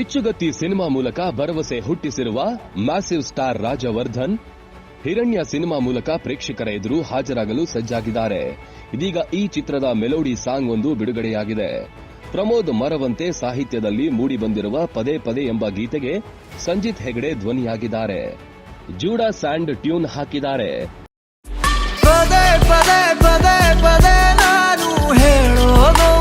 Bichchugatti cinema ಮೂಲಕ ಭರವಸೆ ಹುಟ್ಟಿಸಿರುವ massive star Rajavardhan Hiranya cinema ಮೂಲಕ ಪ್ರೇಕ್ಷಕರ ಎದುರು ಹಾಜರಾಗಲು ಸಜ್ಜಾಗಿದ್ದಾರೆ. ಇದೀಗ ಈ ಚಿತ್ರದ ಮೆಲೋಡಿ ಸಾಂಗ್ ಒಂದು ಬಿಡುಗಡೆಯಾಗಿದೆ. ಪ್ರಮೋದ್ ಮರವಂತೆ ಸಾಹಿತ್ಯದಲ್ಲಿ ಮೂಡಿಬಂದಿರುವ ಪದೇ ಪದೇ ಎಂಬ ಗೀತೆಗೆ ಸಂಜಿತ್ ಹೆಗಡೆ ಧ್ವನಿಯಾಗಿದ್ದಾರೆ. ಜೂಡಾ ಸ್ಯಾಂಡ್ ಟ್ಯೂನ್ ಹಾಕಿದ್ದಾರೆ. ಪದೇ ಪದೇ ಪದೇ ಪದೇ ನಾನು ಹೇಳೋದೊಂದೇನೆ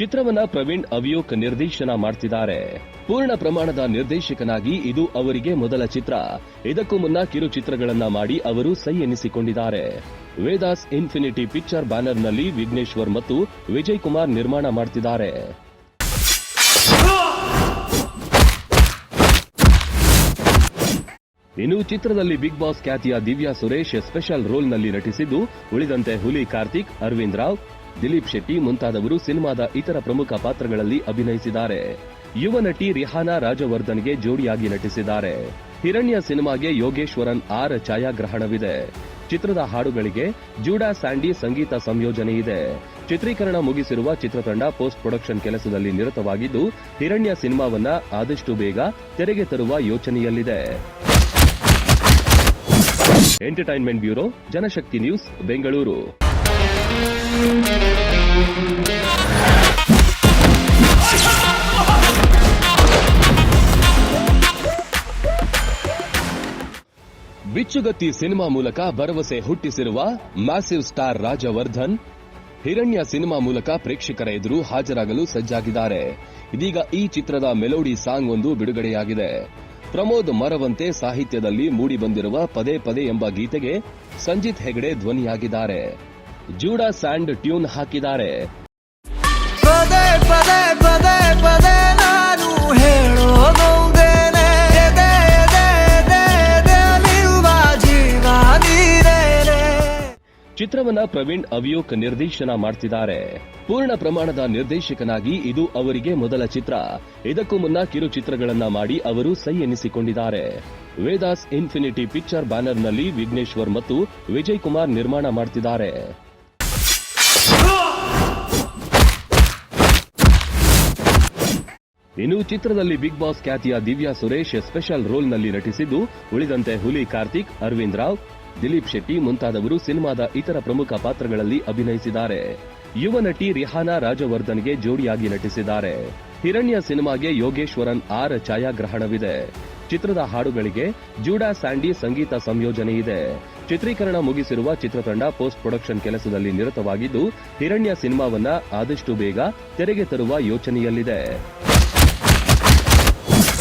ಚಿತ್ರವನ್ನ ಪ್ರವೀಣ್ ಅವಿಯೋಕ್ ನಿರ್ದೇಶನ ಮಾಡ್ತಿದ್ದಾರೆ. ಪೂರ್ಣ ಪ್ರಮಾಣದ ನಿರ್ದೇಶಕನಾಗಿ ಇದು ಅವರಿಗೆ ಮೊದಲ ಚಿತ್ರ. ಇದಕ್ಕೂ ಮುನ್ನ ಕಿರು ಚಿತ್ರಗಳನ್ನ ಮಾಡಿ ಅವರು ಸೈ ಎನಿಸಿಕೊಂಡಿದ್ದಾರೆ. ವೇದಾಸ್ ಇನ್ಫಿನಿಟಿ ಪಿಕ್ಚರ್ ಬ್ಯಾನರ್ನಲ್ಲಿ ವಿಘ್ನೇಶ್ವರ್ ಮತ್ತು ವಿಜಯ್ ಕುಮಾರ್ ನಿರ್ಮಾಣ ಮಾಡ್ತಿದ್ದಾರೆ. ಇನ್ನು ಚಿತ್ರದಲ್ಲಿ ಬಿಗ್ ಬಾಸ್ ಖ್ಯಾತಿಯ ದಿವ್ಯಾ ಸುರೇಶ್ ಸ್ಪೆಷಲ್ ರೋಲ್ನಲ್ಲಿ ನಟಿಸಿದ್ದು ಉಳಿದಂತೆ ಹುಲಿ ಕಾರ್ತಿಕ್, ಅರವಿಂದ್ ರಾವ್ ದಿಲೀಪ್ ಶೆಟ್ಟಿ ಮುಂತಾದವರು ಸಿನಿಮಾದ ಇತರ ಪ್ರಮುಖ ಪಾತ್ರಗಳಲ್ಲಿ ಅಭಿನಯಿಸಿದ್ದಾರೆ. ಯುವ ನಟಿ ರಿಹಾನಾ ರಾಜವರ್ಧನ್ಗೆ ಜೋಡಿಯಾಗಿ ನಟಿಸಿದ್ದಾರೆ. ಹಿರಣ್ಯ ಸಿನಿಮಾಗೆ ಯೋಗೇಶ್ವರನ್ ಆರ್ ಛಾಯಾಗ್ರಹಣವಿದೆ. ಚಿತ್ರದ ಹಾಡುಗಳಿಗೆ ಜೂಡಾ ಸ್ಯಾಂಡಿ ಸಂಗೀತ ಸಂಯೋಜನೆ ಇದೆ. ಚಿತ್ರೀಕರಣ ಮುಗಿಸಿರುವ ಚಿತ್ರತಂಡ ಪೋಸ್ಟ್ ಪ್ರೊಡಕ್ಷನ್ ಕೆಲಸದಲ್ಲಿ ನಿರತವಾಗಿದ್ದು, ಹಿರಣ್ಯ ಸಿನಿಮಾವನ್ನ ಆದಷ್ಟು ಬೇಗ ತೆರೆಗೆ ತರುವ ಯೋಚನೆಯಲ್ಲಿದೆ. Entertainment bureau, Janashakti news, Bengaluru. Bicchugatti cinema ಮೂಲಕ ಭರವಸೆ ಹುಟ್ಟಿಸಿರುವ massive star Rajavardhan, Hiranya cinema ಮೂಲಕ ಪ್ರೇಕ್ಷಕರ ಎದುರು ಹಾಜರಾಗಲು ಸಜ್ಜಾಗಿದ್ದಾರೆ. ಇದೀಗ ಈ ಚಿತ್ರದ ಮೆಲೋಡಿ ಸಾಂಗ್ ಒಂದು ಬಿಡುಗಡೆಯಾಗಿದೆ. ಪ್ರಮೋದ್ ಮರವಂತೆ ಸಾಹಿತ್ಯದಲ್ಲಿ ಮೂಡಿಬಂದಿರುವ ಪದೇ ಪದೇ ಎಂಬ ಗೀತೆಗೆ ಸಂಜಿತ್ ಹೆಗಡೆ ಧ್ವನಿಯಾಗಿದ್ದಾರೆ. ಜೂಡಾ ಸ್ಯಾಂಡ್ ಟ್ಯೂನ್ ಹಾಕಿದ್ದಾರೆ. ಪದೇ ಪದೇ ಪದೇ ಪದೇ ನಾನು ಹೇಳೋದೊಂದೇನೆ ಎದೆ ಎದೆ ಎದೆ ಎದೆಯಲ್ಲಿರುವ ಜೀವ ನೀನೇನೆ ಚಿತ್ರವನ್ನ ಪ್ರವೀಣ್ ಅವಿಯೋಕ್ ನಿರ್ದೇಶನ ಮಾಡ್ತಿದ್ದಾರೆ. ಪೂರ್ಣ ಪ್ರಮಾಣದ ನಿರ್ದೇಶಕನಾಗಿ ಇದು ಅವರಿಗೆ ಮೊದಲ ಚಿತ್ರ. ಇದಕ್ಕೂ ಮುನ್ನ ಕಿರು ಚಿತ್ರಗಳನ್ನ ಮಾಡಿ ಅವರು ಸೈ ಎನಿಸಿಕೊಂಡಿದ್ದಾರೆ. ವೇದಾಸ್ ಇನ್ಫಿನಿಟಿ ಪಿಕ್ಚರ್ ಬ್ಯಾನರ್ನಲ್ಲಿ ವಿಘ್ನೇಶ್ವರ್ ಮತ್ತು ವಿಜಯ್ ಕುಮಾರ್ ನಿರ್ಮಾಣ ಮಾಡ್ತಿದ್ದಾರೆ. ಇನ್ನು ಚಿತ್ರದಲ್ಲಿ ಬಿಗ್ ಬಾಸ್ ಖ್ಯಾತಿಯ ದಿವ್ಯಾ ಸುರೇಶ್ ಸ್ಪೆಷಲ್ ರೋಲ್ನಲ್ಲಿ ನಟಿಸಿದ್ದು, ಉಳಿದಂತೆ ಹುಲಿ ಕಾರ್ತಿಕ್, ಅರವಿಂದ್ ರಾವ್, ದಿಲೀಪ್ ಶೆಟ್ಟಿ ಮುಂತಾದವರು ಸಿನಿಮಾದ ಇತರ ಪ್ರಮುಖ ಪಾತ್ರಗಳಲ್ಲಿ ಅಭಿನಯಿಸಿದ್ದಾರೆ. ಯುವ ನಟಿ ರಿಹಾನಾ ರಾಜವರ್ಧನ್ಗೆ ಜೋಡಿಯಾಗಿ ನಟಿಸಿದ್ದಾರೆ. ಹಿರಣ್ಯ ಸಿನಿಮಾಗೆ ಯೋಗೇಶ್ವರನ್ ಆರ್ ಛಾಯಾಗ್ರಹಣವಿದೆ. ಚಿತ್ರದ ಹಾಡುಗಳಿಗೆ ಜೂಡಾ ಸ್ಯಾಂಡಿ ಸಂಗೀತ ಸಂಯೋಜನೆ ಇದೆ. ಚಿತ್ರೀಕರಣ ಮುಗಿಸಿರುವ ಚಿತ್ರತಂಡ ಪೋಸ್ಟ್ ಪ್ರೊಡಕ್ಷನ್ ಕೆಲಸದಲ್ಲಿ ನಿರತವಾಗಿದ್ದು, ಹಿರಣ್ಯ ಸಿನಿಮಾವನ್ನ ಆದಷ್ಟು ಬೇಗ ತೆರೆಗೆ ತರುವ ಯೋಚನೆಯಲ್ಲಿದೆ.